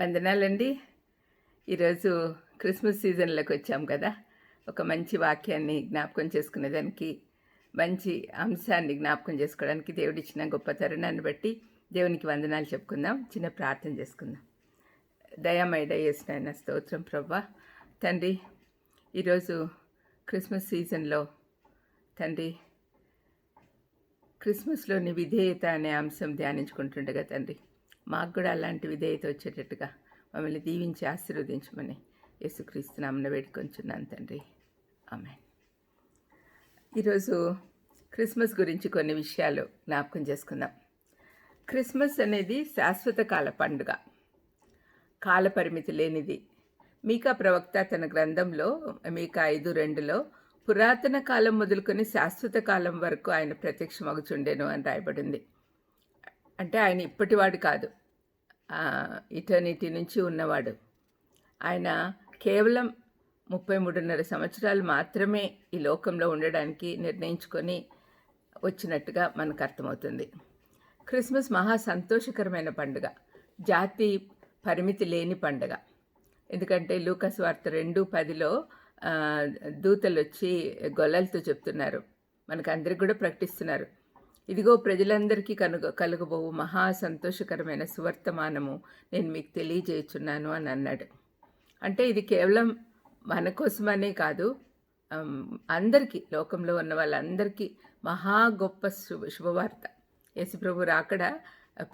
వందనాలండి. ఈరోజు క్రిస్మస్ సీజన్లోకి వచ్చాం కదా. ఒక మంచి వాక్యాన్ని జ్ఞాపకం చేసుకునేదానికి మంచి అంశాన్ని జ్ఞాపకం చేసుకోవడానికి దేవుడిచ్చిన గొప్ప తరుణాన్ని బట్టి దేవునికి వందనాలు చెప్పుకుందాం. చిన్న ప్రార్థన చేసుకుందాం. దయామైడ చేసిన స్తోత్రం ప్రభా తండ్రి ఈరోజు క్రిస్మస్ సీజన్లో తండ్రి క్రిస్మస్లోని విధేయత అనే అంశం ధ్యానించుకుంటుండగా తండ్రి మాకు కూడా అలాంటి విధేయత వచ్చేటట్టుగా మమ్మల్ని దీవించి ఆశీర్వదించమని యేసుక్రీస్తు నామన వేడుకొంచున్నాను తండ్రి. ఆమె ఈరోజు క్రిస్మస్ గురించి కొన్ని విషయాలు జ్ఞాపకం చేసుకుందాం. క్రిస్మస్ అనేది శాశ్వత కాల పండుగ. కాలపరిమితి లేనిది. మీకా ప్రవక్త తన గ్రంథంలో మీకా ఐదు రెండులో పురాతన కాలం మొదలుకొని శాశ్వత కాలం వరకు ఆయన ప్రత్యక్షమగుచుండెను అని రాయబడింది. అంటే ఆయన ఇప్పటివాడు కాదు. ఇటర్నిటీ నుంచి ఉన్నవాడు. ఆయన కేవలం ముప్పై మూడున్నర సంవత్సరాలు మాత్రమే ఈ లోకంలో ఉండడానికి నిర్ణయించుకొని వచ్చినట్టుగా మనకు అర్థమవుతుంది. క్రిస్మస్ మహా సంతోషకరమైన పండుగ. జాతి పరిమితి లేని పండుగ. ఎందుకంటే లూకస్ వార్త రెండు పదిలో దూతలు వచ్చి గొల్లలతో చెప్తున్నారు. మనకు అందరికి కూడా ప్రకటిస్తున్నారు. ఇదిగో ప్రజలందరికీ కనుగ కలుగబోవు మహా సంతోషకరమైన సువర్తమానము. నేను మీకు తెలియజేయుచున్నాను అని అన్నాడు. అంటే ఇది కేవలం మన కోసమనే కాదు అందరికీ లోకంలో ఉన్న వాళ్ళందరికీ మహా గొప్ప శుభ శుభవార్త. యేసుప్రభు రాకడ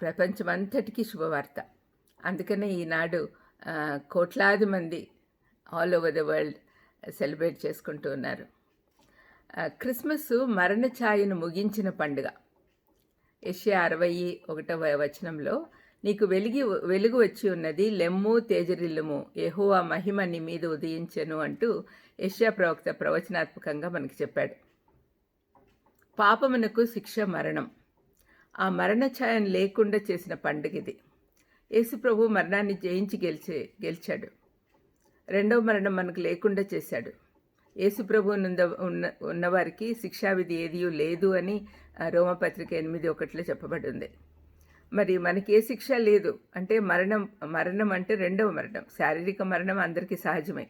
ప్రపంచమంతటికీ శుభవార్త. అందుకనే ఈనాడు కోట్లాది మంది all over the world celebrate చేసుకుంటూ ఉన్నారు. క్రిస్మస్ మరణ ఛాయను ముగించిన పండుగ. ఏషియా అరవై ఒకటవ వచనంలో నీకు వెలిగి వెలుగు వచ్చి ఉన్నది లెమ్ము తేజరిల్లుము ఆ మహిమ నీ మీద ఉదయించను అంటూ ఏషియా ప్రవక్త ప్రవచనాత్మకంగా మనకి చెప్పాడు. పాపమునకు శిక్ష మరణం. ఆ మరణ ఛాయం లేకుండా చేసిన పండుగ ఇది. యేసుప్రభు మరణాన్ని జయించి గెలిచే గెలిచాడు. రెండవ మరణం మనకు లేకుండా చేశాడు. యేసుప్రభు ఉన్న ఉన్నవారికి శిక్షావిధి ఏదీ లేదు అని రోమపత్రిక ఎనిమిది ఒకటిలో చెప్పబడింది. మరి మనకి ఏ శిక్ష లేదు అంటే మరణం మరణం అంటే రెండవ మరణం. శారీరక మరణం అందరికీ సహజమే.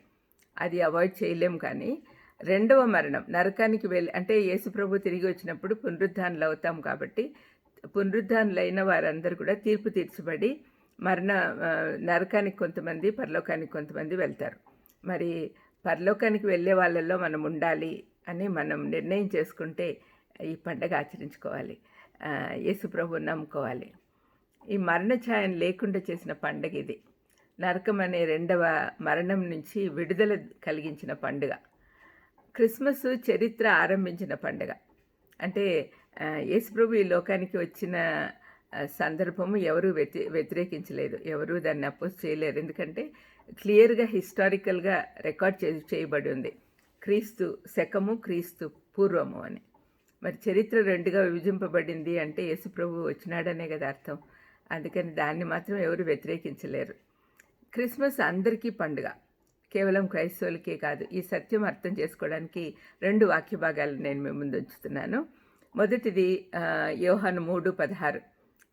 అది అవాయిడ్ చేయలేం కానీ రెండవ మరణం నరకానికి వెళ్ళి అంటే యేసుప్రభు తిరిగి వచ్చినప్పుడు పునరుద్ధానులు అవుతాం కాబట్టి పునరుద్ధానులైన వారందరూ కూడా తీర్పు తీర్చబడి మరణ నరకానికి కొంతమంది పరలోకానికి కొంతమంది వెళ్తారు. మరి పరలోకానికి వెళ్ళే వాళ్ళల్లో మనం ఉండాలి అని మనం నిర్ణయం చేసుకుంటే ఈ పండగ ఆచరించుకోవాలి. యేసుప్రభు నమ్ముకోవాలి. ఈ మరణ ఛాయం లేకుండా చేసిన పండగ ఇది. నరకం అనే రెండవ మరణం నుంచి విడుదల కలిగించిన పండుగ. క్రిస్మస్ చరిత్ర ఆరంభించిన పండుగ. అంటే యేసుప్రభు ఈ లోకానికి వచ్చిన సందర్భము ఎవరూ వ్యతి వ్యతిరేకించలేదు. ఎవరూ దాన్ని అపోజ్ చేయలేరు. ఎందుకంటే క్లియర్గా హిస్టారికల్గా రికార్డ్ చే చేయబడి ఉంది. క్రీస్తు శకము క్రీస్తు పూర్వము అని. మరి చరిత్ర రెండుగా విభజింపబడింది అంటే యేసుప్రభు వచ్చినాడనే కదా అర్థం. అందుకని దాన్ని మాత్రం ఎవరు వ్యతిరేకించలేరు. క్రిస్మస్ అందరికీ పండుగ. కేవలం క్రైస్తవులకే కాదు ఈ సత్యం అర్థం చేసుకోవడానికి రెండు వాక్య భాగాలు నేను మీ ముందు ఉంచుతున్నాను. మొదటిది యోహాను మూడు పదహారు.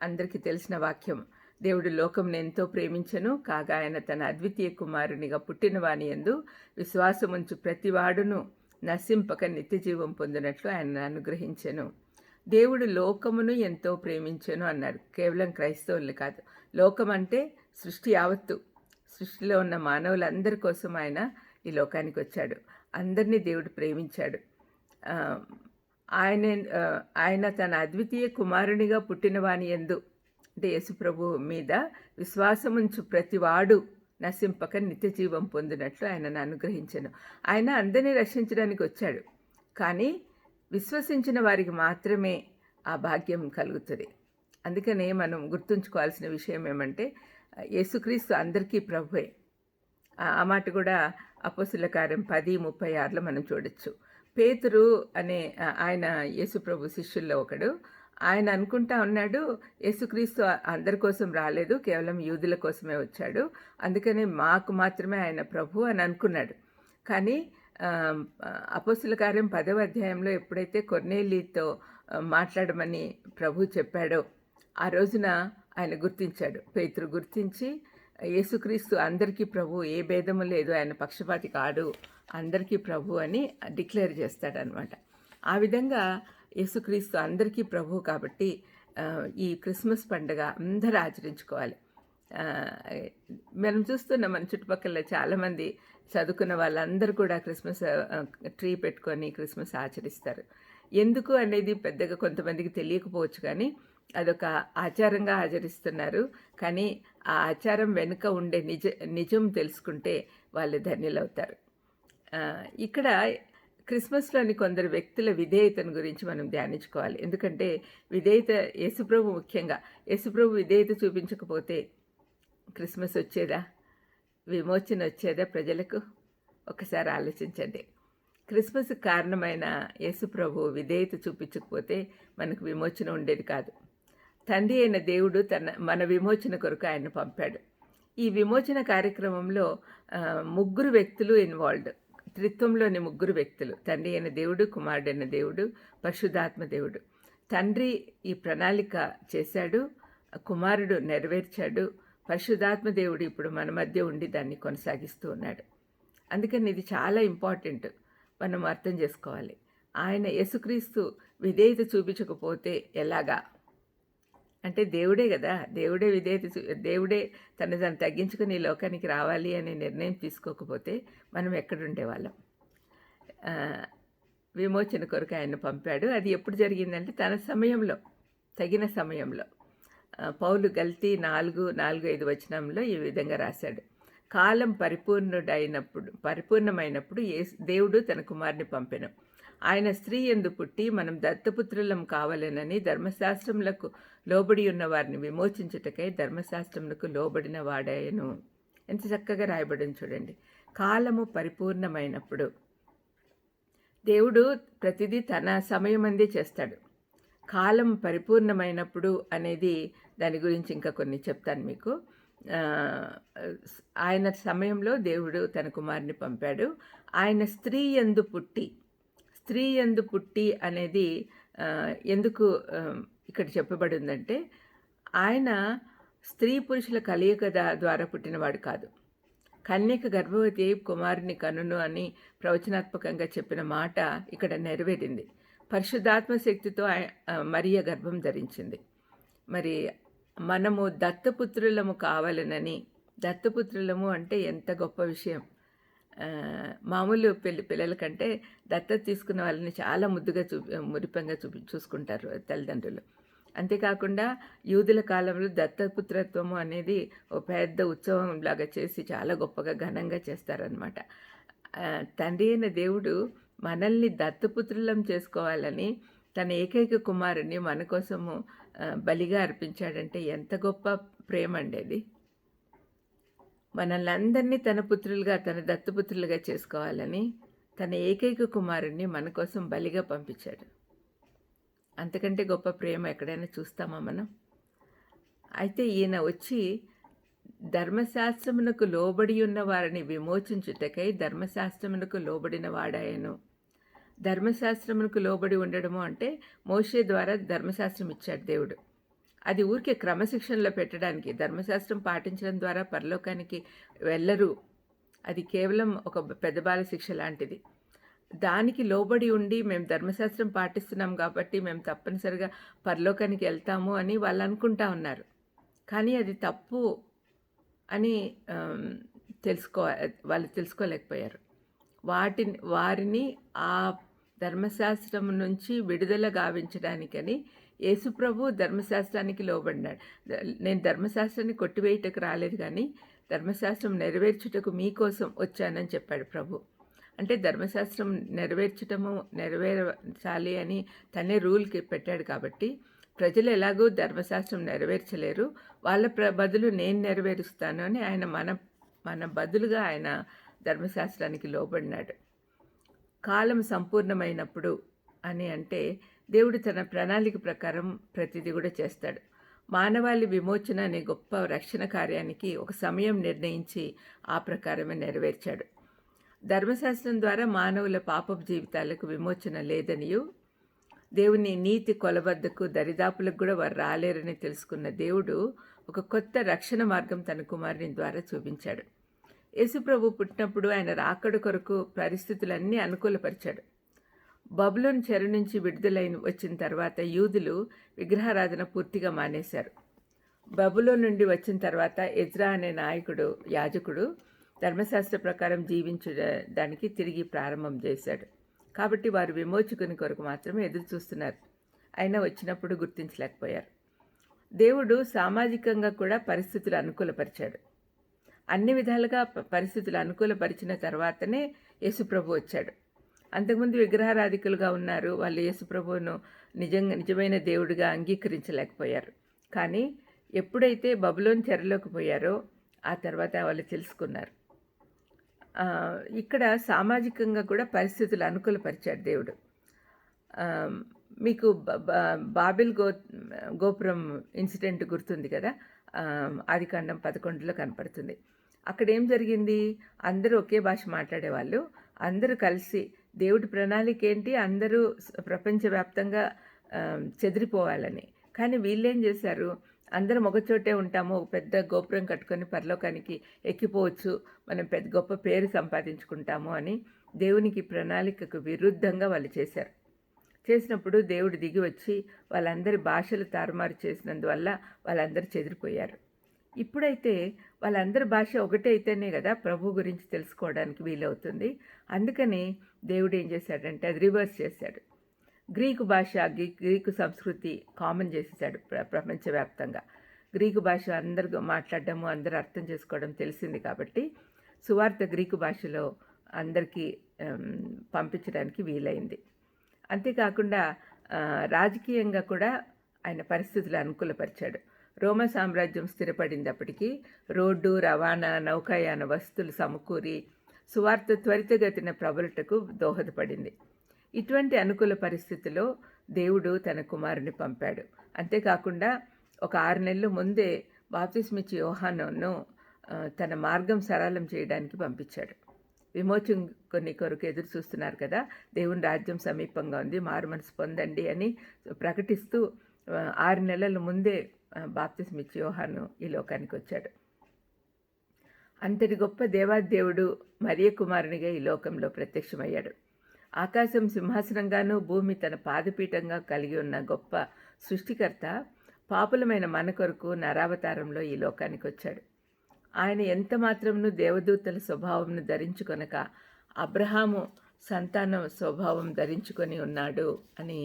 అందరికీ తెలిసిన వాక్యం దేవుడు లోకం ఎంతో ప్రేమించను కాగా ఆయన తన అద్వితీయ కుమారునిగా పుట్టినవాని ఎందు విశ్వాసముంచు ప్రతివాడును నశింపక నిత్యజీవం పొందినట్లు ఆయన అనుగ్రహించెను. దేవుడు లోకమును ఎంతో ప్రేమించను అన్నారు. కేవలం క్రైస్తవులు కాదు. లోకం అంటే సృష్టి యావత్తు. సృష్టిలో ఉన్న మానవులందరి కోసం ఆయన ఈ లోకానికి వచ్చాడు. అందరినీ దేవుడు ప్రేమించాడు. ఆయన ఆయన తన అద్వితీయ కుమారునిగా పుట్టినవాని ఎందు అంటే యేసుప్రభు మీద విశ్వాసముంచు ప్రతివాడు నశింపక నిత్య జీవం పొందినట్లు ఆయనను అనుగ్రహించను. ఆయన అందరినీ రక్షించడానికి వచ్చాడు. కానీ విశ్వసించిన వారికి మాత్రమే ఆ భాగ్యం కలుగుతుంది. అందుకనే మనం గుర్తుంచుకోవాల్సిన విషయం ఏమంటే యేసుక్రీస్తు అందరికీ ప్రభువే. ఆ మాట కూడా అపోసుల కార్యం పది ముప్పై ఆరులో మనం చూడొచ్చు. పేతురు అనే ఆయన యేసుప్రభు శిష్యుల్లో ఒకడు ఆయన అనుకుంటా ఉన్నాడు యేసుక్రీస్తు అందరి కోసం రాలేదు కేవలం యూదుల కోసమే వచ్చాడు. అందుకని మాకు మాత్రమే ఆయన ప్రభు అని అనుకున్నాడు. కానీ అపోసుల కార్యం పదవ అధ్యాయంలో ఎప్పుడైతే కొర్నేలితో మాట్లాడమని ప్రభు చెప్పాడో ఆ రోజున ఆయన గుర్తించాడు. పేతురు గుర్తించి యేసుక్రీస్తు అందరికీ ప్రభు ఏ భేదము లేదు ఆయన పక్షపాతి కాడు అందరికీ ప్రభు అని డిక్లేర్ చేస్తాడనమాట. ఆ విధంగా యేసుక్రీస్తు అందరికీ ప్రభు కాబట్టి ఈ క్రిస్మస్ పండుగ అందరూ ఆచరించుకోవాలి. మనం చూస్తున్న మన చుట్టుపక్కల చాలామంది చదువుకున్న వాళ్ళందరూ కూడా క్రిస్మస్ ట్రీ పెట్టుకొని క్రిస్మస్ ఆచరిస్తారు. ఎందుకు అనేది పెద్దగా కొంతమందికి తెలియకపోవచ్చు కానీ అదొక ఆచారంగా ఆచరిస్తున్నారు. కానీ ఆ ఆచారం వెనుక ఉండే నిజ నిజం తెలుసుకుంటే వాళ్ళు ధన్యులవుతారు. ఇక్కడ క్రిస్మస్లోని కొందరు వ్యక్తుల విధేయతను గురించి మనం ధ్యానించుకోవాలి. ఎందుకంటే విధేయత యేసుప్రభు ముఖ్యంగా. యేసుప్రభు విధేయత చూపించకపోతే క్రిస్మస్ వచ్చేదా? విమోచన వచ్చేదా ప్రజలకు? ఒకసారి ఆలోచించండి. క్రిస్మస్ కారణమైన యేసుప్రభు విధేయత చూపించకపోతే మనకు విమోచన ఉండేది కాదు. తండ్రి అయిన దేవుడు తన మన విమోచన కొరకు ఆయన పంపాడు. ఈ విమోచన కార్యక్రమంలో ముగ్గురు వ్యక్తులు ఇన్వాల్వ్డ్. త్రిత్వంలోని ముగ్గురు వ్యక్తులు తండ్రి అయిన దేవుడు కుమారుడైన దేవుడు పరిశుద్ధాత్మ దేవుడు. తండ్రి ఈ ప్రణాళిక చేశాడు కుమారుడు నెరవేర్చాడు పరిశుద్ధాత్మ దేవుడు ఇప్పుడు మన మధ్య ఉండి దాన్ని కొనసాగిస్తూ ఉన్నాడు. అందుకని ఇది చాలా ఇంపార్టెంట్ మనం అర్థం చేసుకోవాలి. ఆయన యేసుక్రీస్తు విధేయత చూపించకపోతే ఎలాగా? అంటే దేవుడే కదా దేవుడే విధేయత దేవుడే తను తను తగ్గించుకుని ఈ లోకానికి రావాలి అనే నిర్ణయం తీసుకోకపోతే మనం ఎక్కడుండే వాళ్ళం. విమోచన కొరకు ఆయన పంపాడు. అది ఎప్పుడు జరిగిందంటే తన సమయంలో తగిన సమయంలో. పౌలు గల్తీ నాలుగు నాలుగు ఐదు వచనంలో ఈ విధంగా రాశాడు. కాలం పరిపూర్ణుడైనప్పుడు పరిపూర్ణమైనప్పుడు ఏ దేవుడు తన కుమారుని పంపెను. ఆయన స్త్రీ ఎందు పుట్టి మనం దత్తపుత్రులం కావాలనని ధర్మశాస్త్రములకు లోబడి ఉన్న వారిని విమోచించుటకై ధర్మశాస్త్రములకు లోబడిన వాడాయను ఎంత చక్కగా రాయబడిన చూడండి. కాలము పరిపూర్ణమైనప్పుడు దేవుడు ప్రతిదీ తన సమయం అందే చేస్తాడు. కాలం పరిపూర్ణమైనప్పుడు అనేది దాని గురించి ఇంకా కొన్ని చెప్తాను మీకు. ఆయన సమయంలో దేవుడు తన కుమారుని పంపాడు. ఆయన స్త్రీ ఎందు పుట్టి స్త్రీ ఎందు పుట్టి అనేది ఎందుకు ఇక్కడ చెప్పబడి ఉందంటే ఆయన స్త్రీ పురుషుల కలియక ద్వారా పుట్టినవాడు కాదు. కన్యక గర్భవతి కుమారుని కనును అని ప్రవచనాత్మకంగా చెప్పిన మాట ఇక్కడ నెరవేరింది. పరిశుద్ధాత్మ శక్తితో మరియ గర్భం ధరించింది. మరి మనము దత్తపుత్రులము కావాలనని దత్తపుత్రులము అంటే ఎంత గొప్ప విషయం. మామూలు పిల్ల పిల్లల కంటే దత్తత తీసుకున్న వాళ్ళని చాలా ముద్దుగా చూ మురిపంగా చూపి చూసుకుంటారు తల్లిదండ్రులు. అంతేకాకుండా యూదుల కాలంలో దత్తపుత్రత్వము అనేది ఒక పెద్ద ఉత్సవం లాగా చేసి చాలా గొప్పగా ఘనంగా చేస్తారనమాట తండ్రి అయిన దేవుడు మనల్ని దత్తపుత్రులం చేసుకోవాలని తన ఏకైక కుమారుని మన కోసము బలిగా అర్పించాడంటే ఎంత గొప్ప ప్రేమ అండి అది. మనల్ని అందరినీ తన పుత్రులుగా తన దత్తపుత్రులుగా చేసుకోవాలని తన ఏకైక కుమారుణ్ణి మన కోసం బలిగా పంపించాడు. అంతకంటే గొప్ప ప్రేమ ఎక్కడైనా చూస్తామా మనం? అయితే ఈయన వచ్చి ధర్మశాస్త్రమునకు లోబడి ఉన్న వారిని విమోచించుటకై ధర్మశాస్త్రమునకు లోబడిన వాడాయను. ధర్మశాస్త్రమునకు లోబడి ఉండడము అంటే మోషే ద్వారా ధర్మశాస్త్రం ఇచ్చాడు దేవుడు. అది ఊరికే క్రమశిక్షణలో పెట్టడానికి ధర్మశాస్త్రం పాటించడం ద్వారా పరలోకానికి వెళ్ళరు. అది కేవలం ఒక పెద్ద బాల శిక్ష లాంటిది. దానికి లోబడి ఉండి మేము ధర్మశాస్త్రం పాటిస్తున్నాం కాబట్టి మేము తప్పనిసరిగా పరలోకానికి వెళ్తాము అని వాళ్ళు అనుకుంటా ఉన్నారు. కానీ అది తప్పు అని తెలుసుకో వాళ్ళు తెలుసుకోలేకపోయారు. వాటిని వారిని ఆ ధర్మశాస్త్రం నుంచి విడుదల గావించడానికని యేసుప్రభు ధర్మశాస్త్రానికి లోబడినాడు నేను ధర్మశాస్త్రాన్ని కొట్టివేయటకు రాలేదు కానీ ధర్మశాస్త్రం నెరవేర్చుటకు మీకోసం వచ్చానని చెప్పాడు ప్రభు. అంటే ధర్మశాస్త్రం నెరవేర్చటము నెరవేర్చాలి అని తనే రూల్కి పెట్టాడు కాబట్టి ప్రజలు ఎలాగో ధర్మశాస్త్రం నెరవేర్చలేరు. వాళ్ళ ప్ర బదులు నేను నెరవేరుస్తాను అని ఆయన మన మన బదులుగా ఆయన ధర్మశాస్త్రానికి లోబడినాడు. కాలం సంపూర్ణమైనప్పుడు అని అంటే దేవుడు తన ప్రణాళిక ప్రకారం ప్రతిదీ కూడా చేస్తాడు. మానవాళి విమోచన అనే గొప్ప రక్షణ కార్యానికి ఒక సమయం నిర్ణయించి ఆ ప్రకారమే నెరవేర్చాడు. ధర్మశాస్త్రం ద్వారా మానవుల పాపపు జీవితాలకు విమోచన లేదనియు దేవుని నీతి కొలబద్దకు దరిదాపులకు కూడా వారు రాలేరని తెలుసుకున్న దేవుడు ఒక కొత్త రక్షణ మార్గం తన కుమారుని ద్వారా చూపించాడు. యేసుప్రభు పుట్టినప్పుడు ఆయన రాకడ కొరకు పరిస్థితులన్నీ అనుకూలపరిచాడు. బబులోన్ చెరు నుంచి విడుదలైన వచ్చిన తర్వాత యూదులు విగ్రహారాధన పూర్తిగా మానేశారు. బబులో నుండి వచ్చిన తర్వాత ఎజ్రా అనే నాయకుడు యాజకుడు ధర్మశాస్త్ర ప్రకారం జీవించడానికి తిరిగి ప్రారంభం చేశాడు. కాబట్టి వారు విమోచకుని కొరకు మాత్రమే ఎదురు చూస్తున్నారు. అయినా వచ్చినప్పుడు గుర్తించలేకపోయారు. దేవుడు సామాజికంగా కూడా పరిస్థితులు అనుకూలపరిచాడు. అన్ని విధాలుగా పరిస్థితులు అనుకూలపరిచిన తర్వాతనే యేసుప్రభు వచ్చాడు. అంతకుముందు విగ్రహారాధికులుగా ఉన్నారు వాళ్ళు యేసుప్రభువును నిజంగా నిజమైన దేవుడిగా అంగీకరించలేకపోయారు. కానీ ఎప్పుడైతే బబులోని చెరలోకి పోయారో ఆ తర్వాత వాళ్ళు తెలుసుకున్నారు. ఇక్కడ సామాజికంగా కూడా పరిస్థితులు అనుకూలపరిచాడు దేవుడు. మీకు బాబిల్ గో గోపురం ఇన్సిడెంట్ గుర్తుంది కదా? ఆదికాండం పదకొండులో కనపడుతుంది. అక్కడ ఏం జరిగింది? అందరూ ఒకే భాష మాట్లాడేవాళ్ళు. అందరూ కలిసి దేవుడి ప్రణాళిక ఏంటి అందరూ ప్రపంచవ్యాప్తంగా చెదిరిపోవాలని. కానీ వీళ్ళేం చేశారు? అందరం ఒకచోటే ఉంటాము ఒక పెద్ద గోపురం కట్టుకొని పరలోకానికి ఎక్కిపోవచ్చు మనం పెద్ద గొప్ప పేరు సంపాదించుకుంటాము అని దేవునికి ప్రణాళికకు విరుద్ధంగా వాళ్ళు చేశారు. చేసినప్పుడు దేవుడు దిగి వచ్చి వాళ్ళందరి భాషలు తారుమారు చేసినందువల్ల వాళ్ళందరూ చెదిరిపోయారు. ఇప్పుడైతే వాళ్ళందరి భాష ఒకటే అయితేనే కదా ప్రభు గురించి తెలుసుకోవడానికి వీలవుతుంది. అందుకని దేవుడు ఏం చేశాడంటే అది రివర్స్ చేశాడు. గ్రీకు భాష గ్రీకు సంస్కృతి కామన్ చేసేసాడు ప్రపంచవ్యాప్తంగా. గ్రీకు భాష అందరు మాట్లాడడము అందరూ అర్థం చేసుకోవడం తెలిసింది కాబట్టి సువార్త గ్రీకు భాషలో అందరికీ పంపించడానికి వీలైంది. అంతేకాకుండా రాజకీయంగా కూడా ఆయన పరిస్థితులు అనుకూలపరిచాడు. రోమ సామ్రాజ్యం స్థిరపడినప్పటికీ రోడ్డు రవాణా నౌకాయాన వస్తువులు సమకూరి సువార్త త్వరితగతిన ప్రబలుటకు దోహదపడింది. ఇటువంటి అనుకూల పరిస్థితిలో దేవుడు తన కుమారుని పంపాడు. అంతేకాకుండా ఒక ఆరు నెలల ముందే బాప్తిస్మిచ్చి యోహాను తన మార్గం సరళం చేయడానికి పంపించాడు. విమోచన కొన్ని కొరకు ఎదురు చూస్తున్నారు కదా దేవుని రాజ్యం సమీపంగా ఉంది మారు మనసు పొందండి అని ప్రకటిస్తూ ఆరు నెలల ముందే బాప్తిస్మిచ్చి యోహాను ఈ లోకానికి వచ్చాడు. అంతటి గొప్ప దేవాదేవుడు మరియ కుమారునిగా ఈ లోకంలో ప్రత్యక్షమయ్యాడు. ఆకాశం సింహాసనంగానూ భూమి తన పాదపీఠంగా కలిగి ఉన్న గొప్ప సృష్టికర్త పాపులమైన మన కొరకు నరావతారంలో ఈ లోకానికి వచ్చాడు. ఆయన ఎంత మాత్రమును దేవదూతల స్వభావంను ధరించుకొనక అబ్రహాము సంతానం స్వభావం ధరించుకొని ఉన్నాడు అని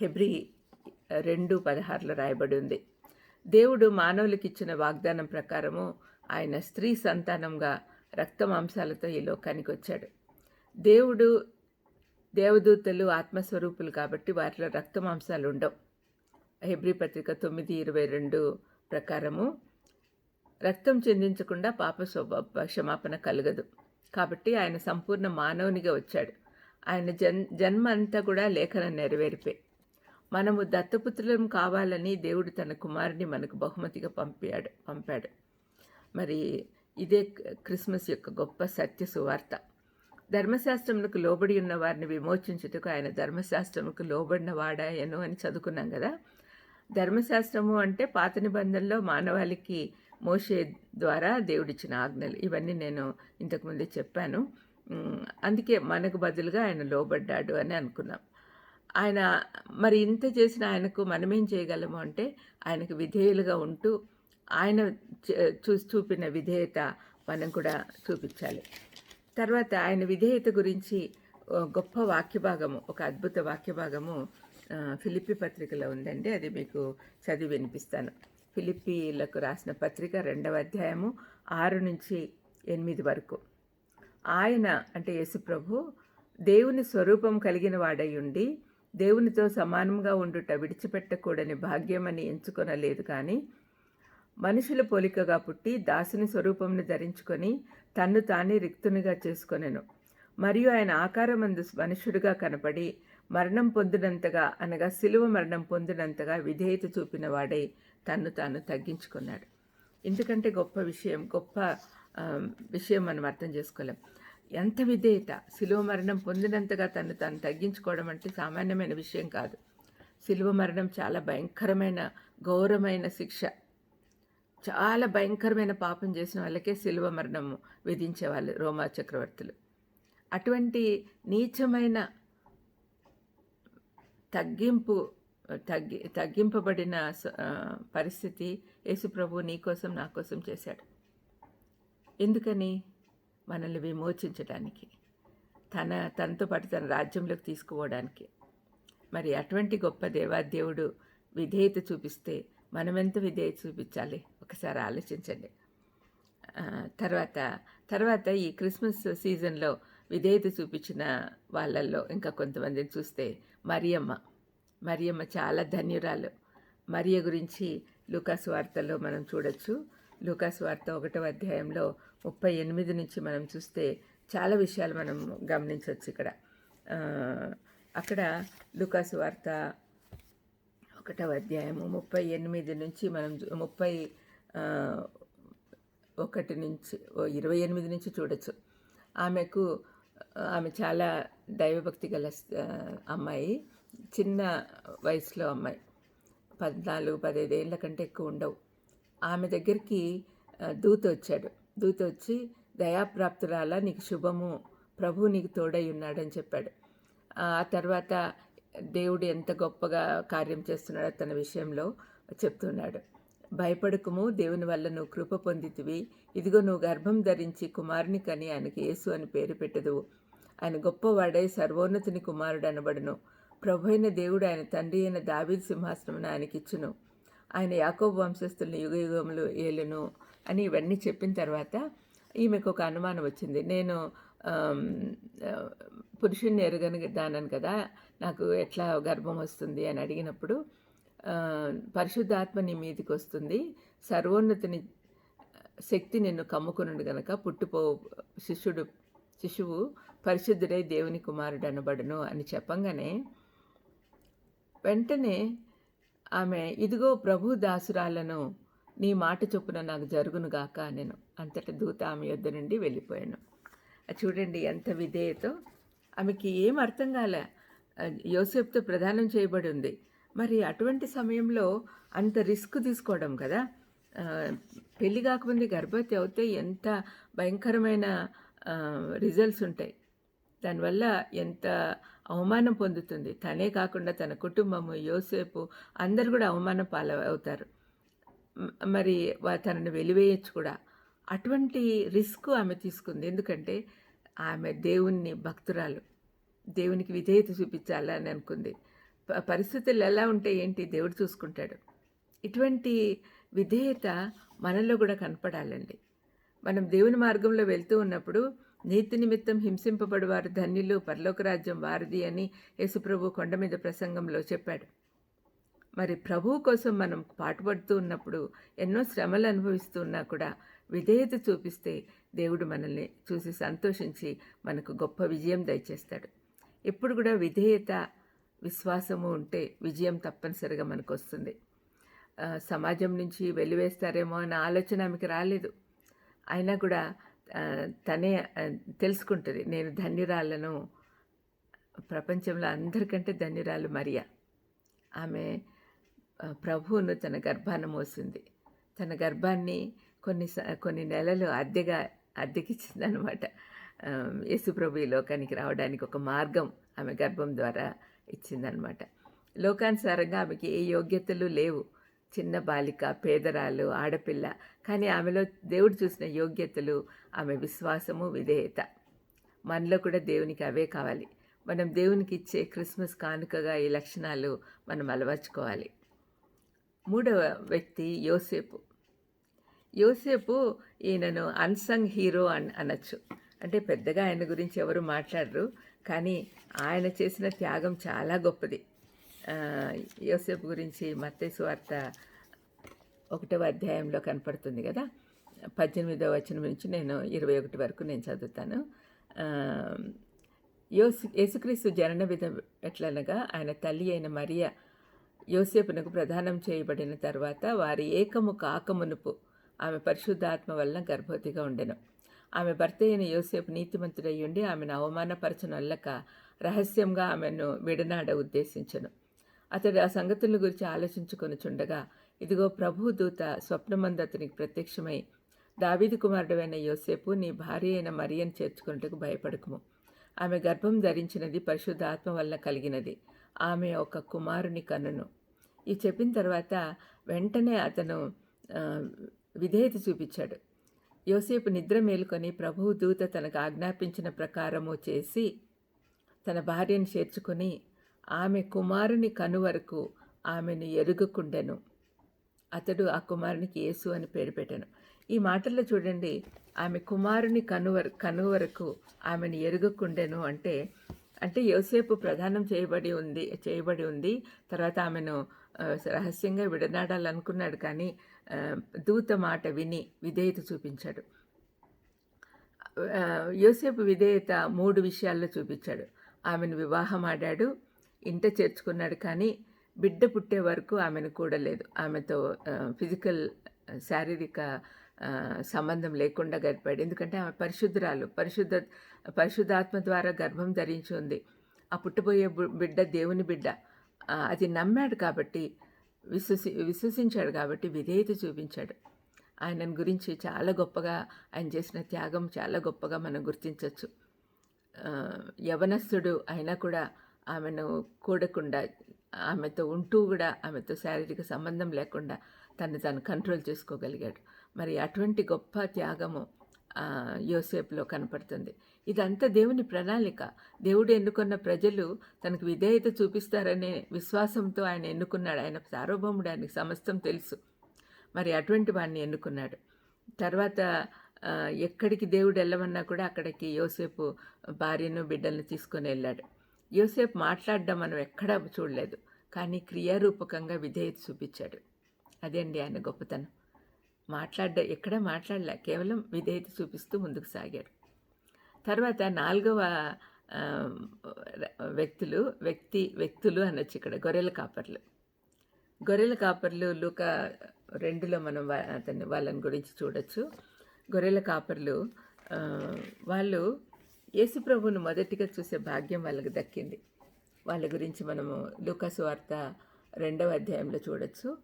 హెబ్రి రెండు పదహారులో రాయబడి ఉంది. దేవుడు మానవులకిచ్చిన వాగ్దానం ప్రకారము ఆయన స్త్రీ సంతానంగా రక్తమాంసాలతో ఈ లోకానికి వచ్చాడు. దేవుడు దేవదూతలు ఆత్మస్వరూపులు కాబట్టి వారిలో రక్తమాంసాలు ఉండవు. హెబ్రి పత్రిక తొమ్మిది ఇరవై రెండు ప్రకారము రక్తం చెందించకుండా పాప స్వభావ క్షమాపణ కలగదు. కాబట్టి ఆయన సంపూర్ణ మానవునిగా వచ్చాడు. ఆయన జన్ జన్మ అంతా కూడా లేఖన నెరవేరిపే మనము దత్తపుత్రులం కావాలని దేవుడు తన కుమారుని మనకు బహుమతిగా పంపాడు పంపాడు. మరి ఇదే క్రిస్మస్ యొక్క గొప్ప సత్య సువార్త. ధర్మశాస్త్రములకు లోబడి ఉన్న వారిని విమోచించుటకు ఆయన ధర్మశాస్త్రముకు లోబడిన వాడాయను అని చదువుకున్నాం కదా. ధర్మశాస్త్రము అంటే పాత నిబంధనలో మానవాళికి మోసే ద్వారా దేవుడిచ్చిన ఆజ్ఞలు. ఇవన్నీ నేను ఇంతకుముందే చెప్పాను. అందుకే మనకు బదులుగా ఆయన లోబడ్డాడు అని అనుకున్నాం. ఆయన మరి ఇంత చేసిన ఆయనకు మనమేం చేయగలము అంటే ఆయనకు విధేయులుగా ఉంటూ ఆయన చూసి చూపిన విధేయత మనం కూడా చూపించాలి. తర్వాత ఆయన విధేయత గురించి గొప్ప వాక్యభాగము ఒక అద్భుత వాక్యభాగము ఫిలిప్పి పత్రికలో ఉందండి. అది మీకు చదివి వినిపిస్తాను. ఫిలిప్పీలకు రాసిన పత్రిక రెండవ అధ్యాయము ఆరు నుంచి ఎనిమిది వరకు. ఆయన అంటే యేసుప్రభు దేవుని స్వరూపం కలిగిన వాడై ఉండి దేవునితో సమానంగా ఉండుట విడిచిపెట్టకూడని భాగ్యమని ఎంచుకొనలేదు కానీ మనుషుల పోలికగా పుట్టి దాసుని స్వరూపంను ధరించుకొని తన్ను తానే రిక్తునిగా చేసుకొనెను. మరియు ఆయన ఆకారమందు మనుషుడుగా కనపడి మరణం పొందినంతగా అనగా శిలువ మరణం పొందినంతగా విధేయత చూపిన వాడై తన్ను తాను తగ్గించుకున్నాడు. ఎందుకంటే గొప్ప విషయం గొప్ప విషయం మనం అర్థం చేసుకోలేం. ఎంత విధేయత శిలువ మరణం పొందినంతగా తను తను తగ్గించుకోవడం అంటే సామాన్యమైన విషయం కాదు. శిలువ మరణం చాలా భయంకరమైన ఘోరమైన శిక్ష. చాలా భయంకరమైన పాపం చేసిన వాళ్ళకే శిలువ మరణం విధించేవాళ్ళు రోమా చక్రవర్తులు. అటువంటి నీచమైన తగ్గింపు తగ్గి తగ్గింపబడిన స- పరిస్థితి యేసుప్రభు నీ కోసం నా కోసం చేశాడు. ఎందుకని? మనల్ని విమోచించడానికి తన తనతో పాటు తన రాజ్యంలోకి తీసుకుపోవడానికి. మరి అటువంటి గొప్ప దేవాదేవుడు విధేయత చూపిస్తే మనమెంత విధేయత చూపించాలి? ఒకసారి ఆలోచించండి. తర్వాత తర్వాత ఈ క్రిస్మస్ సీజన్లో విధేయత చూపించిన వాళ్ళల్లో ఇంకా కొంతమందిని చూస్తే మరియమ్మ. మరియమ్మ చాలా ధన్యురాలు. మరియ గురించి లూకాసు వార్తలో మనం చూడొచ్చు. లూకాసు వార్త ఒకటవ అధ్యాయంలో ముప్పై ఎనిమిది నుంచి మనం చూస్తే చాలా విషయాలు మనం గమనించవచ్చు ఇక్కడ. అక్కడ లుకాసు వార్త ఒకటవ అధ్యాయము ముప్పై ఎనిమిది నుంచి మనం ముప్పై ఒకటి నుంచి ఇరవై ఎనిమిది నుంచి చూడొచ్చు. ఆమెకు ఆమె చాలా దైవభక్తి గల అమ్మాయి చిన్న వయసులో అమ్మాయి. పద్నాలుగు పదహైదు ఏళ్ళ కంటే ఎక్కువ ఉండవు. ఆమె దగ్గరికి దూత వచ్చాడు దూత వచ్చి దయాప్రాప్తురాలా నీకు శుభము. ప్రభు నీకు తోడై ఉన్నాడని చెప్పాడు. ఆ తర్వాత దేవుడు ఎంత గొప్పగా కార్యం చేస్తున్నాడో తన విషయంలో చెప్తున్నాడు. భయపడకుము దేవుని వల్ల నువ్వు కృప పొందితివి. ఇదిగో నువ్వు గర్భం ధరించి కుమారుని కని ఆయనకి యేసు అని పేరు పెట్టదువు. ఆయన గొప్పవాడై సర్వోన్నతుని కుమారుడు అనబడును. ప్రభు అయిన దేవుడు ఆయన తండ్రి అయిన దావీద్ సింహాసనం ఆయనకిచ్చును. ఆయన యాకోబు వంశస్థులను యుగ యుగములు ఏలును. అని ఇవన్నీ చెప్పిన తర్వాత ఈమెకు ఒక అనుమానం వచ్చింది. నేను పురుషుణ్ణి ఎరగని దానని కదా నాకు ఎట్లా గర్భం వస్తుంది అని అడిగినప్పుడు పరిశుద్ధాత్మ నీ మీదికి వస్తుంది. సర్వోన్నతిని శక్తి నిన్ను కమ్ముకునుడు గనక పుట్టుపో శిష్యుడు శిశువు పరిశుద్ధుడై దేవుని కుమారుడు అనబడును అని చెప్పంగానే వెంటనే ఆమె ఇదిగో ప్రభు దాసురాలను నీ మాట చొప్పున నాకు జరుగునుగాక నేను అంతటి దూత ఆమె యొద్ద నుండి వెళ్ళిపోయాను. చూడండి ఎంత విధేయతో ఆమెకి ఏం అర్థం కాలే. యోసేపుతో ప్రదానం చేయబడి ఉంది. మరి అటువంటి సమయంలో అంత రిస్క్ తీసుకోవడం కదా. పెళ్ళి పెళ్ళి కాకముందే గర్భవతి అవుతే ఎంత భయంకరమైన రిజల్ట్స్ ఉంటాయి. దానివల్ల ఎంత అవమానం పొందుతుంది. తనే కాకుండా తన కుటుంబము యోసేపు అందరు కూడా అవమానం పాల అవుతారు మరి తనను వెలివేయచ్చు కూడా. అటువంటి రిస్క్ ఆమె తీసుకుంది. ఎందుకంటే ఆమె దేవుణ్ణి భక్తురాలు. దేవునికి విధేయత చూపించాలని అనుకుంది. ప- పరిస్థితులు ఎలా ఉంటే ఏంటి? దేవుడు చూసుకుంటాడు. ఇటువంటి విధేయత మనలో కూడా కనపడాలండి. మనం దేవుని మార్గంలో వెళ్తూ ఉన్నప్పుడు నీతి నిమిత్తం హింసింపబడువారు ధన్యులు పరలోకరాజ్యం వారిది అని యేసుప్రభు కొండ మీద ప్రసంగంలో చెప్పాడు. మరి ప్రభువు కోసం మనం పాటుపడుతూ ఉన్నప్పుడు ఎన్నో శ్రమలు అనుభవిస్తూ ఉన్నా కూడా విధేయత చూపిస్తే దేవుడు మనల్ని చూసి సంతోషించి మనకు గొప్ప విజయం దయచేస్తాడు. ఎప్పుడు కూడా విధేయత విశ్వాసము ఉంటే విజయం తప్పనిసరిగా మనకు వస్తుంది సమాజం నుంచి వెలివేస్తారేమో అన్న ఆలోచన ఆమెకి రాలేదు. అయినా కూడా తనే తెలుసుకుంటుంది నేను ధన్యురాలను ప్రపంచంలో అందరికంటే ధన్యురాలు మరియా. ఆమె ప్రభువును తన గర్భాన మోసింది. తన గర్భాన్ని కొన్ని కొన్ని నెలలు అద్దెగా అద్దెకిచ్చిందనమాట యేసుప్రభు ఈ లోకానికి రావడానికి ఒక మార్గం ఆమె గర్భం ద్వారా ఇచ్చిందనమాట లోకానుసారంగా ఆమెకి ఏ యోగ్యతలు లేవు. చిన్న బాలిక పేదరాలు ఆడపిల్ల కానీ ఆమెలో దేవుడు చూసిన యోగ్యతలు ఆమె విశ్వాసము విధేయత. మనలో కూడా దేవునికి అవే కావాలి. మనం దేవునికి ఇచ్చే క్రిస్మస్ కానుకగా ఈ లక్షణాలు మనం అలవర్చుకోవాలి. మూడవ వ్యక్తి యోసేపు. యోసేపు ఈయనను అన్సంగ్ హీరో అన్ అనొచ్చు. అంటే పెద్దగా ఆయన గురించి ఎవరు మాట్లాడరు కానీ ఆయన చేసిన త్యాగం చాలా గొప్పది. యోసేపు గురించి మత్తేసు వార్త ఒకటవ అధ్యాయంలో కనపడుతుంది కదా? పద్దెనిమిదవ వచనం నుంచి నేను ఇరవై ఒకటి వరకు నేను చదువుతాను. యోసు యేసుక్రీస్తు జనన విధం ఎట్లనగా ఆయన తల్లి అయిన మరియ యోసేపునకు ప్రదానం చేయబడిన తర్వాత వారి ఏకము కాకమునుపు ఆమె పరిశుద్ధాత్మ వలన గర్భవతిగా ఉండెను. ఆమె భర్త అయిన యోసేపు నీతిమంతుడయ్యుండి ఉండి ఆమెను అవమానపరచనొల్లక రహస్యంగా ఆమెను విడనాడ ఉద్దేశించను. అతడు ఆ సంగతుల గురించి ఆలోచించుకొని చుండగా ఇదిగో ప్రభు దూత స్వప్నమందు అతనికి ప్రత్యక్షమై దావీదు కుమారుడైన యోసేపు నీ భార్య అయిన మరియను చేర్చుకున్నట్టుకు భయపడకుము. ఆమె గర్భం ధరించినది పరిశుద్ధాత్మ వల్ల కలిగినది. ఆమె ఒక కుమారుని కనును. ఈ చెప్పిన తర్వాత వెంటనే అతను విధేయత చూపించాడు. యోసేపు నిద్ర మేలుకొని ప్రభువు దూత తనకు ఆజ్ఞాపించిన ప్రకారము చేసి తన భార్యను చేర్చుకొని ఆమె కుమారుని కను వరకు ఆమెను ఎరుగకుండెను. అతడు ఆ కుమారునికి యేసు అని పేరు పెట్టాను. ఈ మాటల్లో చూడండి ఆమె కుమారుని కను కనువరకు కను వరకు ఆమెను ఎరుగకుండెను అంటే అంటే యోసేపు ప్రదానం చేయబడి ఉంది చేయబడి ఉంది. తర్వాత ఆమెను రహస్యంగా విడనాడాలనుకున్నాడు కానీ దూత మాట విని విధేయత చూపించాడు. యోసేపు విధేయత మూడు విషయాల్లో చూపించాడు. ఆమెను వివాహం ఆడాడు ఇంట చేర్చుకున్నాడు కానీ బిడ్డ పుట్టే వరకు ఆమెను కూడలేదు. ఆమెతో ఫిజికల్ శారీరక సంబంధం లేకుండా గడిపాడు. ఎందుకంటే ఆమె పరిశుద్ధురాలు. పరిశుద్ధ పరిశుద్ధాత్మ ద్వారా గర్భం ధరించి ఉంది. ఆ పుట్టబోయే బిడ్డ దేవుని బిడ్డ. అది నమ్మాడు కాబట్టి విశ్వసి విశ్వసించాడు కాబట్టి విధేయత చూపించాడు. ఆయనను గురించి చాలా గొప్పగా ఆయన చేసిన త్యాగం చాలా గొప్పగా మనం గుర్తించవచ్చు యవనస్థుడు యవనస్తుడు అయినా కూడా ఆమెను కూడకుండా ఆమెతో ఉంటూ కూడా ఆమెతో శారీరక సంబంధం లేకుండా తను తను కంట్రోల్ చేసుకోగలిగాడు. మరి అటువంటి గొప్ప త్యాగము యోసేపులో కనపడుతుంది. ఇదంతా దేవుని ప్రణాళిక. దేవుడు ఎన్నుకున్న ప్రజలు తనకు విధేయత చూపిస్తారనే విశ్వాసంతో ఆయన ఎన్నుకున్నాడు. ఆయన సార్వభౌముడు ఆయనకు సమస్తం తెలుసు. మరి అటువంటి వాడిని ఎన్నుకున్నాడు. తర్వాత ఎక్కడికి దేవుడు వెళ్ళమన్నా కూడా అక్కడికి యోసేపు భార్యను బిడ్డలను తీసుకొని వెళ్ళాడు. యోసేపు మాట్లాడడం మనం ఎక్కడా చూడలేదు. కానీ క్రియారూపకంగా విధేయత చూపించాడు. అదే అండి ఆయన గొప్పతనం. మాట్లాడ్డ ఎక్కడా మాట్లాడలే కేవలం విధేయత చూపిస్తూ ముందుకు సాగాడు తర్వాత నాలుగవ వ్యక్తులు వ్యక్తి వ్యక్తులు అనొచ్చు ఇక్కడ గొర్రెల కాపర్లు. గొర్రెల కాపర్లు లూక రెండులో మనం వా- అతన్ని వాళ్ళని గురించి చూడొచ్చు. గొర్రెల కాపర్లు వాళ్ళు యేసుప్రభువును మొదటిగా చూసే భాగ్యం వాళ్ళకి దక్కింది. వాళ్ళ గురించి మనము లూకాసు వార్త రెండవ అధ్యాయంలో చూడొచ్చు.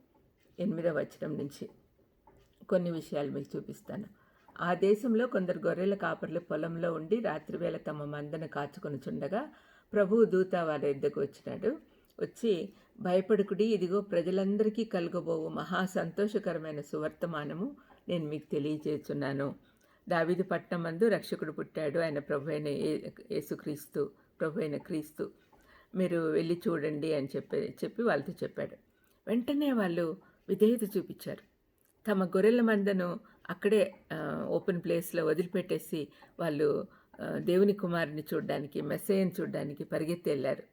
ఎనిమిదవ వచనం నుంచి. కొన్ని విషయాలు మీకు చూపిస్తాను. ఆ దేశంలో కొందరు గొర్రెల కాపర్లు పొలంలో ఉండి రాత్రివేళ తమ మందను కాచుకొని చుండగా ప్రభువు దూత వారి ఇద్దకు వచ్చినాడు. వచ్చి భయపడుకుడి ఇదిగో ప్రజలందరికీ కలుగబోవు మహా సంతోషకరమైన సువర్తమానము నేను మీకు తెలియజేస్తున్నాను దావిదు పట్టణమందు రక్షకుడు పుట్టాడు ఆయన ప్రభు అయిన యేసుక్రీస్తు ప్రభు అయిన క్రీస్తు. మీరు వెళ్ళి చూడండి అని చెప్పి చెప్పి వాళ్ళతో చెప్పాడు. వెంటనే వాళ్ళు విధేయత చూపించారు. తమ గొర్రెల మందను అక్కడే ఓపెన్ ప్లేస్లో వదిలిపెట్టేసి వాళ్ళు దేవుని కుమారుని చూడడానికి మెస్సయ్యని చూడడానికి పరిగెత్తి వెళ్ళారు.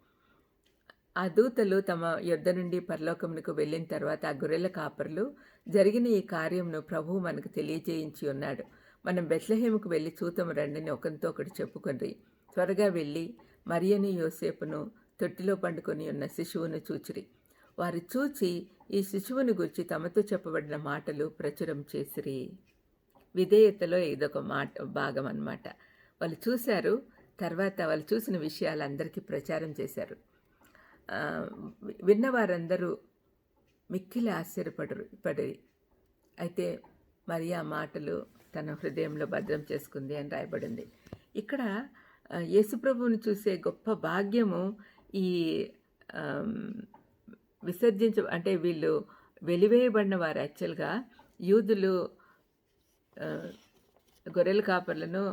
ఆ దూతలు తమ యుద్ధ నుండి పరలోకమునకు వెళ్ళిన తర్వాత ఆ గొర్రెల కాపర్లు జరిగిన ఈ కార్యంను ప్రభువు మనకు తెలియజేయించి ఉన్నాడు. మనం బెత్లహేముకు వెళ్ళి చూతము రండిని ఒకరితో ఒకటి చెప్పుకొని త్వరగా వెళ్ళి మరియని యోసేపును తొట్టిలో పండుకొని ఉన్న శిశువును చూచిరి. వారు చూచి ఈ శిశువుని గురించి తమతో చెప్పబడిన మాటలు ప్రచురం చేసిరి. విధేయతలో ఇదొక మాట భాగం అన్నమాట. వాళ్ళు చూశారు తర్వాత వాళ్ళు చూసిన విషయాలు అందరికీ ప్రచారం చేశారు. విన్నవారందరూ విన్న వారందరూ మిక్కిలి ఆశ్చర్యపడరు పడి అయితే మరి ఆ మాటలు తన హృదయంలో భద్రం చేసుకుంది అని రాయబడింది. ఇక్కడ యేసుప్రభువుని చూసే గొప్ప భాగ్యము ఈ విసర్జించ అంటే వీళ్ళు వెలివేయబడిన వారు యాక్చువల్గా యూదులు గొర్రెల కాపర్లను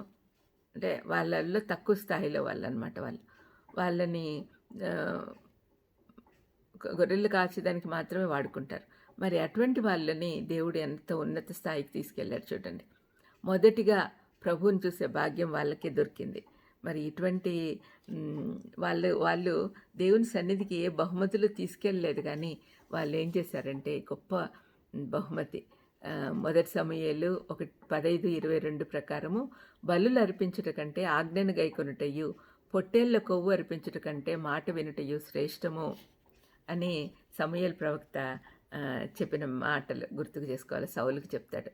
అంటే వాళ్ళల్లో తక్కువ స్థాయిలో వాళ్ళు. అనమాట వాళ్ళు వాళ్ళని గొర్రెలు కాల్చేదానికి మాత్రమే వాడుకుంటారు. మరి అటువంటి వాళ్ళని దేవుడు ఎంత ఉన్నత స్థాయికి తీసుకెళ్ళాడు చూడండి. మొదటిగా ప్రభువుని చూసే భాగ్యం వాళ్ళకే దొరికింది. మరి ఇటువంటి వాళ్ళు వాళ్ళు దేవుని సన్నిధికి ఏ బహుమతులు తీసుకెళ్ళలేదు కానీ వాళ్ళు ఏం చేశారంటే గొప్ప బహుమతి. మొదటి సమయాలు ఒక పదైదు ఇరవై రెండు ప్రకారము బలులు అర్పించుట కంటే ఆజ్ఞను గైకొనుటయు పొట్టేళ్ళ కొవ్వు అర్పించుట కంటే మాట వినుటయు శ్రేష్టము అని సమయల్ ప్రవక్త చెప్పిన మాటలు గుర్తుకు చేసుకోవాలి. సౌలుకి చెప్తాడు.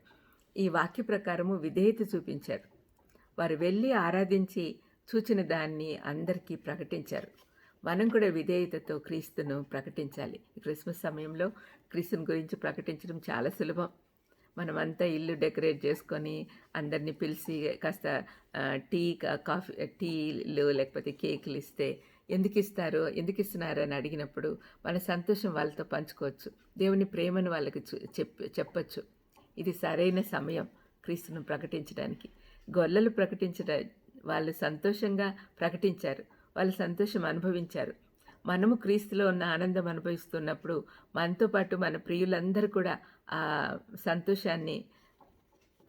ఈ వాక్య ప్రకారము విధేయత చూపించారు. వారు వెళ్ళి ఆరాధించి చూచిన దాన్ని అందరికీ ప్రకటించారు. మనం కూడా విధేయతతో క్రీస్తును ప్రకటించాలి. క్రిస్మస్ సమయంలో క్రీస్తుని గురించి ప్రకటించడం చాలా సులభం. మనమంతా ఇల్లు డెకరేట్ చేసుకొని అందరినీ పిలిచి కాస్త టీ కాఫీ టీలు లేకపోతే కేకులు ఇస్తే ఎందుకు ఇస్తారు ఎందుకు ఇస్తున్నారు అని అడిగినప్పుడు మన సంతోషం వాళ్ళతో పంచుకోవచ్చు. దేవుని ప్రేమను వాళ్ళకి చూ- చెప్ చెప్పచ్చు. ఇది సరైన సమయం క్రీస్తును ప్రకటించడానికి. గొల్లలు ప్రకటించట వాళ్ళు సంతోషంగా ప్రకటించారు. వాళ్ళు సంతోషం అనుభవించారు. మనము క్రీస్తులో ఉన్న ఆనందం అనుభవిస్తున్నప్పుడు మనతో పాటు మన ప్రియులందరూ కూడా ఆ సంతోషాన్ని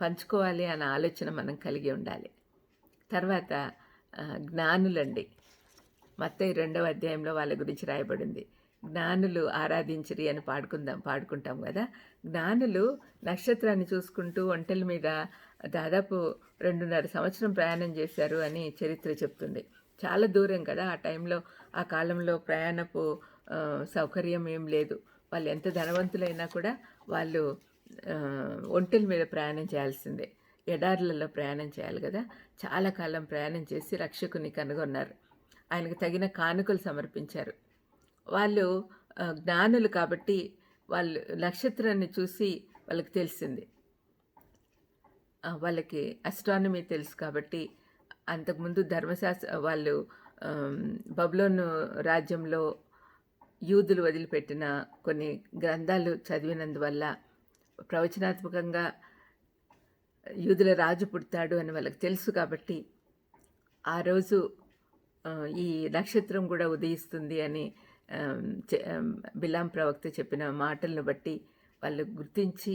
పంచుకోవాలి అన్న ఆలోచన మనం కలిగి ఉండాలి. తర్వాత జ్ఞానులండి జ్ఞానులండి. మత్తయి రెండవ అధ్యాయంలో వాళ్ళ గురించి రాయబడింది. జ్ఞానులు ఆరాధించరి అని పాడుకుందాం పాడుకుంటాం కదా. జ్ఞానులు నక్షత్రాన్ని చూసుకుంటూ ఒంటెల మీద దాదాపు రెండున్నర సంవత్సరం ప్రయాణం చేశారు అని చరిత్ర చెప్తుంది. చాలా దూరం కదా ఆ టైంలో ఆ కాలంలో ప్రయాణపు సౌకర్యం ఏం లేదు. వాళ్ళు ఎంత ధనవంతులైనా కూడా వాళ్ళు ఒంటెల మీద ప్రయాణం చేయాల్సిందే. ఎడార్లలో ప్రయాణం చేయాలి కదా. చాలా కాలం ప్రయాణం చేసి రక్షకుని కనుగొన్నారు. ఆయనకు తగిన కానుకలు సమర్పించారు. వాళ్ళు జ్ఞానులు కాబట్టి వాళ్ళు నక్షత్రాన్ని చూసి వాళ్ళకి తెలిసింది. వాళ్ళకి అస్ట్రానమీ తెలుసు కాబట్టి అంతకుముందు ధర్మశాస్త్ర వాళ్ళు బబ్లోను రాజ్యంలో యూదులు వదిలిపెట్టిన కొన్ని గ్రంథాలు చదివినందువల్ల ప్రవచనాత్మకంగా యూదుల రాజు పుడతాడు అని వాళ్ళకి తెలుసు కాబట్టి ఆ రోజు ఈ నక్షత్రం కూడా ఉదయిస్తుంది అని బిలాం ప్రవక్త చెప్పిన మాటలను బట్టి వాళ్ళు గుర్తించి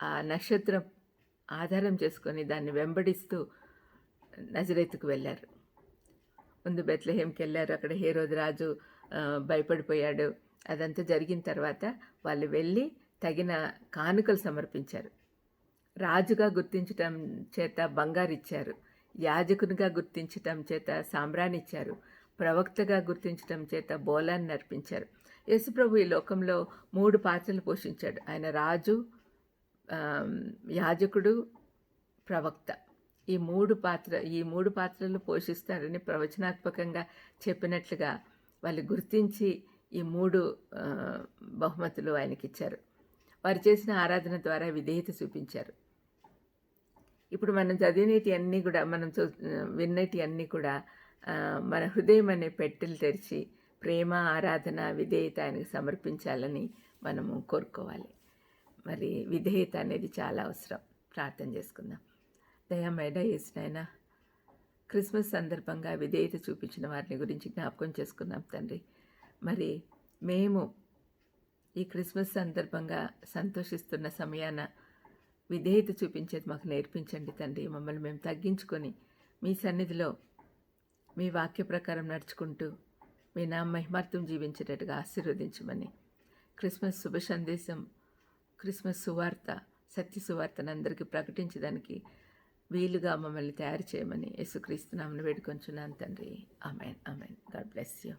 ఆ నక్షత్రం ఆధారం చేసుకొని దాన్ని వెంబడిస్తూ నజరేతుకు వెళ్ళారు. ముందు బెత్లహేమ్కి వెళ్ళారు. అక్కడ హేరోద్ రాజు భయపడిపోయాడు. అదంతా జరిగిన తర్వాత వాళ్ళు వెళ్ళి తగిన కానుకలు సమర్పించారు. రాజుగా గుర్తించటం చేత బంగారు ఇచ్చారు యాజకునిగా గుర్తించటం చేత సాంబ్రాన్ని ఇచ్చారు ప్రవక్తగా గుర్తించటం చేత బోలాన్ని నర్పించారు యేసుప్రభు ఈ లోకంలో మూడు పాత్రలు పోషించాడు. ఆయన రాజు యాజకుడు ప్రవక్త. ఈ మూడు పాత్ర ఈ మూడు పాత్రలు పోషిస్తారని ప్రవచనాత్మకంగా చెప్పినట్లుగా వాళ్ళు గుర్తించి ఈ మూడు బహుమతులు ఆయనకి ఇచ్చారు వారు చేసిన ఆరాధన ద్వారా విధేయత చూపించారు. ఇప్పుడు మనం చదివినటి అన్నీ కూడా మనం చూ విన్నటి అన్నీ కూడా మన హృదయం అనే పెట్టెలు తెరిచి ప్రేమ ఆరాధన విధేయత ఆయనకు సమర్పించాలని మనము కోరుకోవాలి. మరి విధేయత అనేది చాలా అవసరం. ప్రార్థన చేసుకుందాం. దయామేడ ఏసినైనా క్రిస్మస్ సందర్భంగా విధేయత చూపించిన వారిని గురించి జ్ఞాపకం చేసుకున్నాం తండ్రి. మరి మేము ఈ క్రిస్మస్ సందర్భంగా సంతోషిస్తున్న సమయాన విధేయత చూపించేది మాకు నేర్పించండి తండ్రి. మమ్మల్ని మేము తగ్గించుకొని మీ సన్నిధిలో మీ వాక్య ప్రకారం నడుచుకుంటూ మీ నా మహిమార్థం జీవించేటట్టుగా ఆశీర్వదించమని. క్రిస్మస్ శుభ సందేశం క్రిస్మస్ సువార్త సత్య సువార్తను అందరికీ ప్రకటించడానికి వీలుగా మమ్మల్ని తయారు చేయమని యేసుక్రీస్తు నామను వేడుకొంచున్నాను తండ్రి. Amen amen. God bless you.